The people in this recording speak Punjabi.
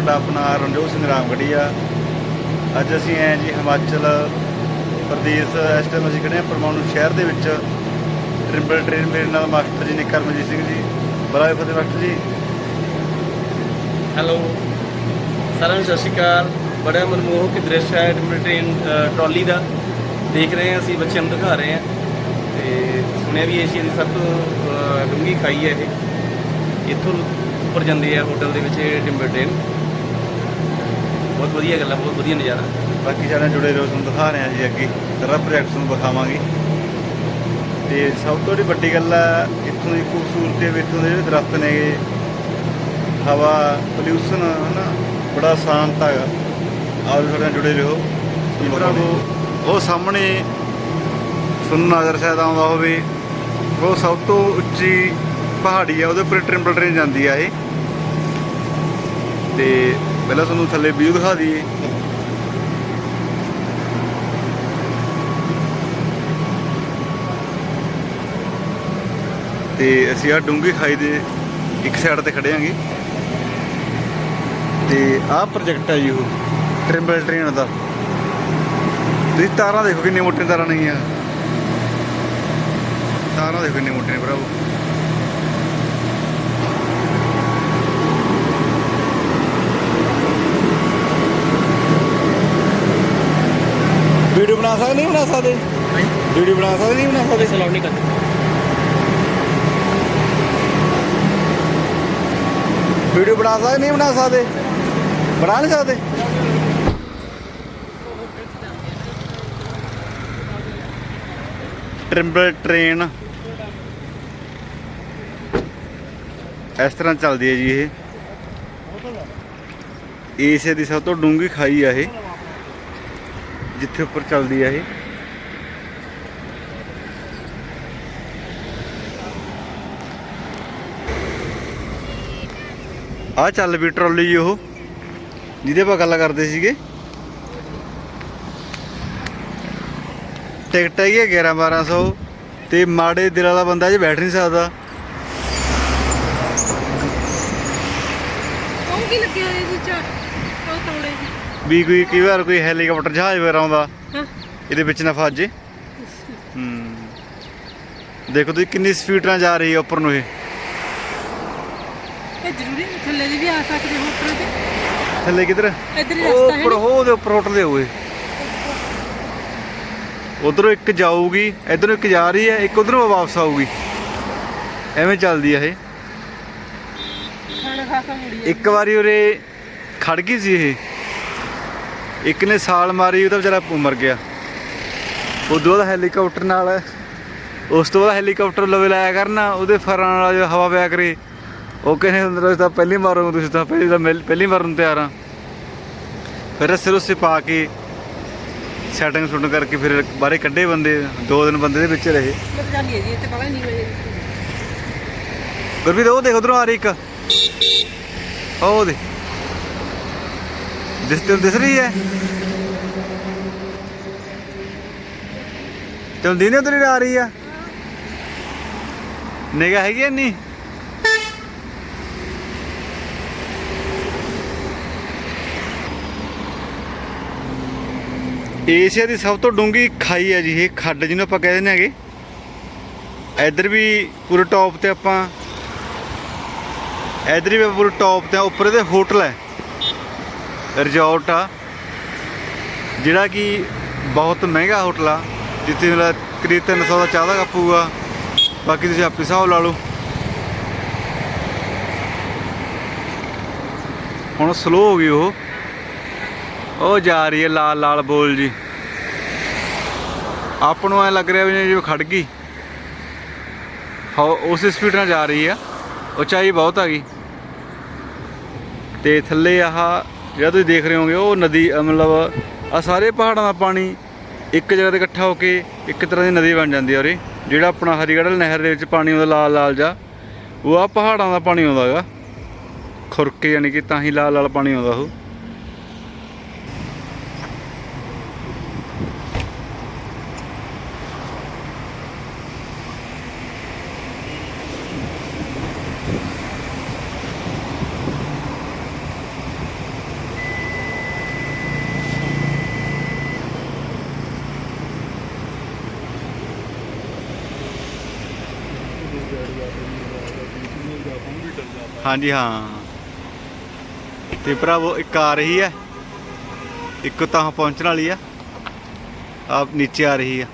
ਤੁਹਾਡਾ ਆਪਣਾ ਰਣਜੋਤ ਸਿੰਘ ਰਾਮਗੜੀ ਆ ਅੱਜ ਅਸੀਂ ਆਏ ਜੀ ਹਿਮਾਚਲ ਪ੍ਰਦੇਸ਼ ਇਸ ਟਾਈਮ ਅਸੀਂ ਖੜੇ ਹਾਂ ਪਰਮਾਣੂ ਸ਼ਹਿਰ ਦੇ ਵਿੱਚ। ਟ੍ਰਿਪਲ ਟ੍ਰੇਨ ਮੇਰੇ ਨਾਲ ਮਾਸਟਰ ਜੀ ਨੇ ਕਰਮਜੀਤ ਸਿੰਘ ਜੀ ਬਰਾਏ ਫਤਿਹ ਮਾਸਟਰ ਜੀ। ਹੈਲੋ। ਸਾਰਿਆਂ ਨੂੰ ਸਤਿ ਸ਼੍ਰੀ ਅਕਾਲ। ਬੜਾ ਮਨਮੋਹਕ ਦ੍ਰਿਸ਼ ਹੈ ਟ੍ਰੇਨ ਟਰਾਲੀ ਦਾ। ਦੇਖ ਰਹੇ ਹਾਂ ਅਸੀਂ ਬੱਚਿਆਂ ਨੂੰ ਦਿਖਾ ਰਹੇ ਹਾਂ। ਤੇ ਸੁਣਿਆ ਵੀ ਏਸ਼ੀਆ ਦੀ ਸਭ ਤੋਂ ਅ, ਖਾਈ ਹੈ ਇਹ। ਇੱਥੋਂ ਉੱਪਰ ਜਾਂਦੀ ਹੈ ਹੋਟਲ ਦੇ ਵਿੱਚ ਇਹ ਟਿੰਬਰ ਟ੍ਰੇਨ। ਬਹੁਤ ਵਧੀਆ ਗੱਲ ਹੈ ਬਹੁਤ ਵਧੀਆ ਨਜ਼ਾਰਾ। ਬਾਕੀ ਸਾਡੇ ਨਾਲ ਜੁੜੇ ਰਹੋ ਤੁਹਾਨੂੰ ਦਿਖਾ ਰਹੇ ਹਾਂ ਜੀ ਅੱਗੇ। ਸਾਰਾ ਪ੍ਰੋਜੈਕਟ ਤੁਹਾਨੂੰ ਦਿਖਾਵਾਂਗੇ ਤੇ ਸਭ ਤੋਂ ਜਿਹੜੀ ਵੱਡੀ ਗੱਲ ਆ ਇੱਥੋਂ ਦੀ ਖੂਬਸੂਰਤੀ ਵੀ ਇੱਥੋਂ ਦੇ ਜਿਹੜੇ ਦਰਖਤ ਨੇਗੇ ਹਵਾ ਪੋਲਿਊਸ਼ਨ ਹਨਾ ਬੜਾ ਸ਼ਾਂਤ ਹੈਗਾ ਆਓ ਸਾਡੇ ਨਾਲ ਜੁੜੇ ਰਹੋ। ਉਹ ਸਾਹਮਣੇ ਸੁਣ ਨਜ਼ਰ ਸ਼ਾਇਦ ਆਉਂਦਾ ਹੋਵੇ ਉਹ ਸਭ ਤੋਂ ਉੱਚੀ ਪਹਾੜੀ ਆ ਉਹਦੇ ਉੱਪਰ ਟ੍ਰਿਪਲ ਟ੍ਰੇਨ ਜਾਂਦੀ ਆ ਇਹ। ਤੇ ਪਹਿਲਾਂ ਤੁਹਾਨੂੰ ਥੱਲੇ ਵਿਊ ਦਿਖਾ ਦਈਏ। ਤੇ ਅਸੀਂ ਆ ਡੂੰਗੀ ਖਾਈ ਦੇ ਇੱਕ ਸਾਈਡ ਤੇ ਖੜੇ ਆਂਗੇ ਤੇ ਆਹ ਪ੍ਰੋਜੈਕਟ ਆ ਜੀ ਉਹ ਟ੍ਰਿਪਲ ਟ੍ਰੇਨ ਦਾ। ਤੁਸੀਂ ਤਾਰਾਂ ਦੇਖੋ ਕਿੰਨੇ ਮੋਟੇ ਤਾਰਾਂ ਨਹੀਂ ਆ ਤਾਰਾਂ ਦੇਖੋ ਕਿੰਨੇ ਮੋਟੇ ਨੇ ਭਰਾਵੋ ਵੀਡੀਓ ਬਣਾ ਸਕਦੇ ਨਹੀਂ ਬਣਾ ਸਕਦੇ? ਵੀਡੀਓ ਬਣਾ ਸਕਦੇ ਨਹੀਂ ਬਣਾ ਸਕਦੇ? ਅਲਾਉਡ ਨਹੀਂ ਕਰਦੇ ਵੀਡੀਓ ਬਣਾ ਸਕਦੇ ਨਹੀਂ ਬਣਾ ਸਕਦੇ? ਬਣਾ ਨਹੀਂ ਸਕਦੇ? ਟ੍ਰਿਪਲ ਟ੍ਰੇਨ ਇਸ ਤਰ੍ਹਾਂ ਚੱਲਦੀ ਹੈ ਜੀ ਇਹ। ਏਸ਼ੀਆ ਦੀ ਸਭ ਤੋਂ ਡੂੰਘੀ ਖਾਈ ਆ ਇਹ। ਜਿੱਥੇ ਉੱਪਰ ਚੱਲਦੀ ਆ ਇਹ। ਆ ਚੱਲ ਵੀ ਟਰਾਲੀ ਜੀ ਉਹ, ਜਿਹਦੇ ਆਪਾਂ ਗੱਲ ਕਰਦੇ ਸੀਗੇ। ਟਿਕਟ ਹੈਗੀ ਹੈ 11 1200 ਤੇ ਮਾੜੇ ਦਿਲ ਵਾਲਾ ਬੰਦਾ ਜੇ ਬੈਠ ਨਹੀਂ ਸਕਦਾ। ਉਹ ਕੀ ਲੱਗਿਆ ਜੀ ਚਾ। ਵੀ ਕੋਈ ਕਈ ਵਾਰ ਕੋਈ ਹੈਲੀਕਾਪਟਰ ਜਹਾਜ਼ ਵਗੈਰਾ ਆਉਂਦਾ। ਹਾਂ। ਇਹਦੇ ਵਿੱਚ ਨਾ ਫਸ ਜੇ। ਹੂੰ। ਦੇਖੋ ਤੁਸੀਂ ਕਿੰਨੀ ਸਪੀਡ ਨਾਲ ਜਾ ਰਹੀ ਹੈ ਉੱਪਰ ਨੂੰ ਇਹ। ਇਹ ਜ਼ਰੂਰੀ ਨਹੀਂ ਥੱਲੇ ਦੀ ਵੀ ਆ ਸਕਦੇ ਹੋ ਉੱਪਰ ਤੇ। ਥੱਲੇ ਕਿੱਧਰ? ਇੱਧਰ ਹੀ ਰਸਤਾ ਹੈ ਉੱਪਰ ਉਹ ਉਹਦੇ ਉੱਪਰ ਹੋਟਲ ਹੋਏ। ਉਧਰੋਂ ਇੱਕ ਜਾਊਗੀ ਇਧਰੋਂ ਇੱਕ ਜਾ ਰਹੀ ਹੈ ਇੱਕ ਉਧਰੋਂ ਵਾਪਸ ਆਊਗੀ। ਐਵੇਂ ਚੱਲਦੀ ਆ ਇਹ। ਖਾਣਾ ਖਾ ਕੇ ਮੁੜੀ ਇੱਕ ਵਾਰੀ ਉਰੇ ਖੜ ਗਈ ਸੀ ਇਹ। ਇੱਕ ਨੇ ਸਾਲ ਮਾਰੀ ਉਹਦਾ ਵਿਚਾਰਾ ਮਰ ਗਿਆ। ਉਦੋਂ ਬਾਅਦ ਹੈਲੀਕਾਪਟਰ ਨਾਲ ਉਸ ਤੋਂ ਬਾਅਦ ਹੈਲੀਕਾਪਟਰ ਲਵੇ ਲਾਇਆ ਕਰਨਾ ਉਹਦੇ ਫਰਾਂ ਨਾਲ ਜੋ ਹਵਾ ਪਿਆ ਕਰੇ। ਉਹ ਕਹਿੰਦੇ ਅੰਦਰ ਤਾਂ ਪਹਿਲੀ ਮਾਰੋਗੇ ਤੁਸੀਂ ਤਾਂ ਪਹਿਲੀ ਤਾਂ ਪਹਿਲੀ ਮਾਰਨ ਤਿਆਰ ਆ। ਫਿਰ ਸਿਰ ਉਸੇ ਪਾ ਕੇ ਸੈਟਿੰਗ ਸੁਣ ਕਰਕੇ ਫਿਰ ਬਾਹਰੇ ਕੱਢੇ ਬੰਦੇ ਦੋ ਦਿਨ ਬੰਦੇ ਦੇ ਵਿੱਚ ਰਹੇ। ਗੁਰਵੀਰ ਉਹ ਦੇਖ ਉਧਰੋਂ ਆ ਰਹੀ ਇੱਕ। ਉਹ ਦੇ ਦਿਸ ਤੇ ਦਿਸ ਰਹੀ ਹੈ? ਚਲਦੀ ਨਹੀਂ ਉਧਰ ਆ ਰਹੀ ਆ? ਨਿਗਾ ਹੈਗੀ ਨਹੀਂ ਏਸ਼ੀਆ ਦੀ ਸਭ ਤੋਂ ਡੂੰਗੀ ਖਾਈ ਹੈ ਜੀ, ਇਹ ਖੱਡ ਜਿਹਨੂੰ ਆਪਾਂ ਕਹਿ ਦਿੰਦੇ ਹੈਗੇ। ਇੱਧਰ ਵੀ ਪੂਰੇ ਟੌਪ ਤੇ ਆਪਾਂ ਇੱਧਰ ਵੀ ਪੂਰੇ ਟੌਪ ਤੇ ਉੱਪਰ ਇਹਦੇ ਹੋਟਲ ਹੈ। ਰਿਜ਼ੋਰਟ ਆ, ਜਿਹੜਾ ਕਿ ਬਹੁਤ ਮਹਿੰਗਾ ਹੋਟਲ ਆ, ਜਿੱਥੇ ਮੇਰਾ ਕਰੀਬ 300 ਦਾ ਚਾਹ ਦਾ ਕੱਪ ਹੋਊਗਾ। ਬਾਕੀ ਤੁਸੀਂ ਆਪੇ ਹਿਸਾਬ ਲਾ ਲਓ। ਹੁਣ ਸਲੋ ਹੋ ਗਈ ਉਹ। ਉਹ ਜਾ ਰਹੀ ਹੈ ਲਾਲ ਲਾਲ ਬੋਲ ਜੀ। ਆਪ ਨੂੰ ਐ ਲੱਗ ਰਿਹਾ ਵੀ ਜਿਵੇਂ ਖੜ ਗਈ। ਹਾਂ ਉਸ ਸਪੀਡ ਨਾਲ ਜਾ ਰਹੀ ਆ। ਉਚਾਈ ਬਹੁਤ ਆ ਗਈ। ਤੇ ਥੱਲੇ ਆਹ ਜਿਹੜਾ ਤੁਸੀਂ ਦੇਖ ਰਹੇ ਹੋਗੇ ਉਹ ਨਦੀ ਮਤਲਬ ਆ ਸਾਰੇ ਪਹਾੜਾਂ ਦਾ ਪਾਣੀ ਇੱਕ ਜਗ੍ਹਾ ਤੇ ਇਕੱਠਾ ਹੋ ਕੇ ਇੱਕ ਤਰ੍ਹਾਂ ਦੀ ਨਦੀ ਬਣ ਜਾਂਦੀ ਆ ਉਰੇ, ਜਿਹੜਾ ਆਪਣਾ ਹਰੀਗੜ੍ਹ ਨਹਿਰ ਦੇ ਵਿੱਚ ਪਾਣੀ ਆਉਂਦਾ ਲਾਲ ਲਾਲ ਜਾ ਉਹ ਆ ਪਹਾੜਾਂ ਦਾ ਪਾਣੀ ਆਉਂਦਾ ਹੈਗਾ। ਖੁਰਕੇ ਯਾਨੀ ਕਿ ਤਾਂ ਹੀ ਲਾਲ ਲਾਲ ਪਾਣੀ ਆਉਂਦਾ ਉਹ। ਹਾਂਜੀ, ਹਾਂ। ਤੇ ਭਰਾਵੋ, ਇੱਕ ਆ ਰਹੀ ਹੈ। ਇੱਕ ਤਾਂ ਪਹੁੰਚਣ ਵਾਲੀ ਆ। ਆਪ ਨੀਚੇ ਆ ਰਹੀ ਆ।